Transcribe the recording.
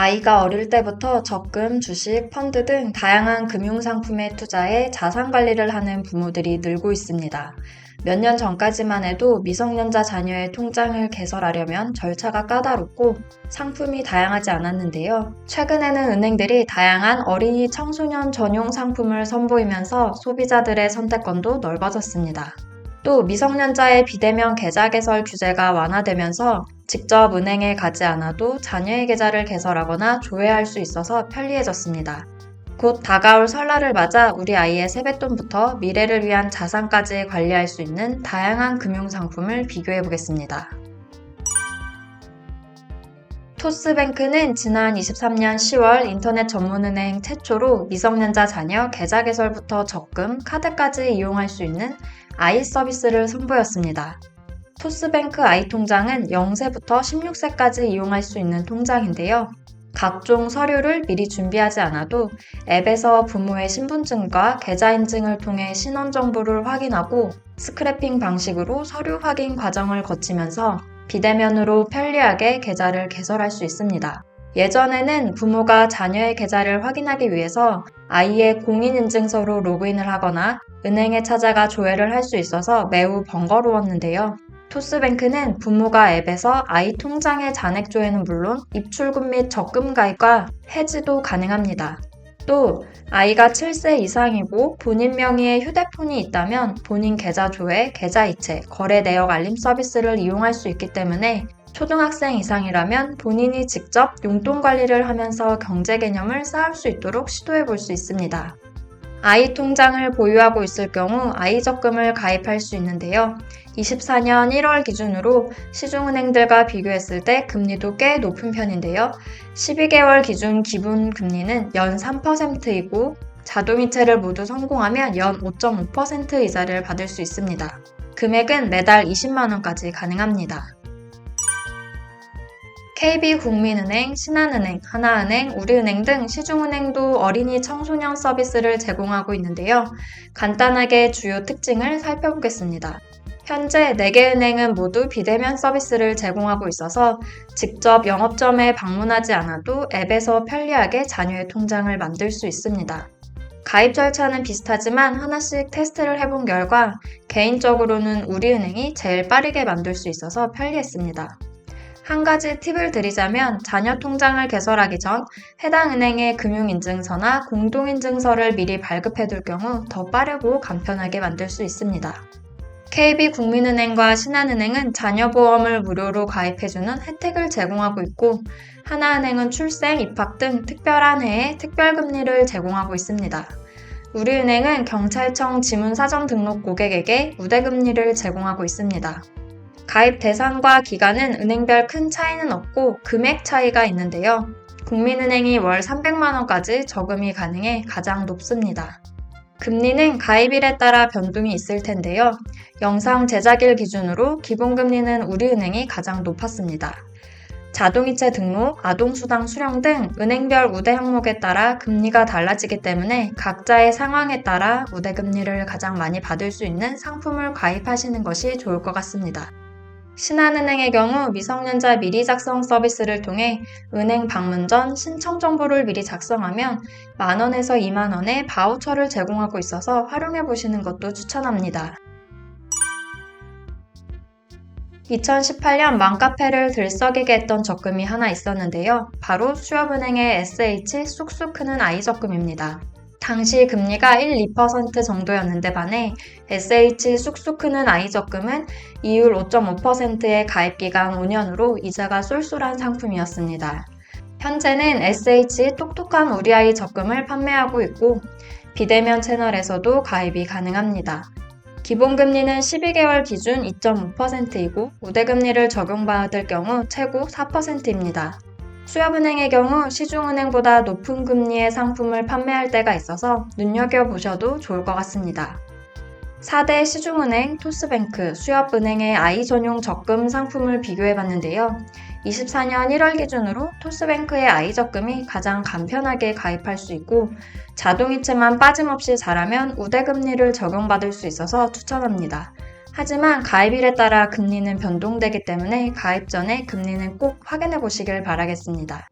아이가 어릴 때부터 적금, 주식, 펀드 등 다양한 금융상품에 투자해 자산 관리를 하는 부모들이 늘고 있습니다. 몇 년 전까지만 해도 미성년자 자녀의 통장을 개설하려면 절차가 까다롭고 상품이 다양하지 않았는데요. 최근에는 은행들이 다양한 어린이 청소년 전용 상품을 선보이면서 소비자들의 선택권도 넓어졌습니다. 또 미성년자의 비대면 계좌 개설 규제가 완화되면서 직접 은행에 가지 않아도 자녀의 계좌를 개설하거나 조회할 수 있어서 편리해졌습니다. 곧 다가올 설날을 맞아 우리 아이의 세뱃돈부터 미래를 위한 자산까지 관리할 수 있는 다양한 금융상품을 비교해 보겠습니다. 토스뱅크는 지난 23년 10월 인터넷 전문은행 최초로 미성년자 자녀 계좌 개설부터 적금, 카드까지 이용할 수 있는 아이 서비스를 선보였습니다. 토스뱅크 아이 통장은 0세부터 16세까지 이용할 수 있는 통장인데요. 각종 서류를 미리 준비하지 않아도 앱에서 부모의 신분증과 계좌 인증을 통해 신원 정보를 확인하고 스크래핑 방식으로 서류 확인 과정을 거치면서 비대면으로 편리하게 계좌를 개설할 수 있습니다. 예전에는 부모가 자녀의 계좌를 확인하기 위해서 아이의 공인인증서로 로그인을 하거나 은행에 찾아가 조회를 할 수 있어서 매우 번거로웠는데요. 토스뱅크는 부모가 앱에서 아이 통장의 잔액 조회는 물론 입출금 및 적금 가입과 해지도 가능합니다. 또 아이가 7세 이상이고 본인 명의의 휴대폰이 있다면 본인 계좌 조회, 계좌 이체, 거래 내역 알림 서비스를 이용할 수 있기 때문에 초등학생 이상이라면 본인이 직접 용돈 관리를 하면서 경제 개념을 쌓을 수 있도록 시도해 볼 수 있습니다. 아이 통장을 보유하고 있을 경우 아이 적금을 가입할 수 있는데요. 24년 1월 기준으로 시중은행들과 비교했을 때 금리도 꽤 높은 편인데요. 12개월 기준 기본 금리는 연 3%이고 자동이체를 모두 성공하면 연 5.5% 이자를 받을 수 있습니다. 금액은 매달 20만원까지 가능합니다. KB국민은행, 신한은행, 하나은행, 우리은행 등 시중은행도 어린이 청소년 서비스를 제공하고 있는데요. 간단하게 주요 특징을 살펴보겠습니다. 현재 4개 은행은 모두 비대면 서비스를 제공하고 있어서 직접 영업점에 방문하지 않아도 앱에서 편리하게 자녀의 통장을 만들 수 있습니다. 가입 절차는 비슷하지만 하나씩 테스트를 해본 결과 개인적으로는 우리은행이 제일 빠르게 만들 수 있어서 편리했습니다. 한 가지 팁을 드리자면 자녀 통장을 개설하기 전 해당 은행의 금융인증서나 공동인증서를 미리 발급해 둘 경우 더 빠르고 간편하게 만들 수 있습니다. KB국민은행과 신한은행은 자녀보험을 무료로 가입해주는 혜택을 제공하고 있고 하나은행은 출생, 입학 등 특별한 해에 특별금리를 제공하고 있습니다. 우리은행은 경찰청 지문사전 등록 고객에게 우대금리를 제공하고 있습니다. 가입 대상과 기간은 은행별 큰 차이는 없고 금액 차이가 있는데요. 국민은행이 월 300만원까지 저금이 가능해 가장 높습니다. 금리는 가입일에 따라 변동이 있을 텐데요. 영상 제작일 기준으로 기본금리는 우리은행이 가장 높았습니다. 자동이체 등록, 아동수당 수령 등 은행별 우대 항목에 따라 금리가 달라지기 때문에 각자의 상황에 따라 우대금리를 가장 많이 받을 수 있는 상품을 가입하시는 것이 좋을 것 같습니다. 신한은행의 경우 미성년자 미리 작성 서비스를 통해 은행 방문 전 신청 정보를 미리 작성하면 만원에서 2만원의 바우처를 제공하고 있어서 활용해 보시는 것도 추천합니다. 2018년 맘카페를 들썩이게 했던 적금이 하나 있었는데요. 바로 수협은행의 SH 쑥쑥 크는 아이 적금입니다. 당시 금리가 1, 2% 정도였는데 반해 SH 쑥쑥 크는 아이 적금은 이율 5.5%의 가입 기간 5년으로 이자가 쏠쏠한 상품이었습니다. 현재는 SH 똑똑한 우리 아이 적금을 판매하고 있고 비대면 채널에서도 가입이 가능합니다. 기본금리는 12개월 기준 2.5%이고 우대금리를 적용받을 경우 최고 4%입니다. 수협은행의 경우 시중은행보다 높은 금리의 상품을 판매할 때가 있어서 눈여겨보셔도 좋을 것 같습니다. 4대 시중은행, 토스뱅크, 수협은행의 아이 전용 적금 상품을 비교해 봤는데요. 24년 1월 기준으로 토스뱅크의 아이 적금이 가장 간편하게 가입할 수 있고 자동이체만 빠짐없이 잘하면 우대금리를 적용받을 수 있어서 추천합니다. 하지만 가입일에 따라 금리는 변동되기 때문에 가입 전에 금리는 꼭 확인해 보시길 바라겠습니다.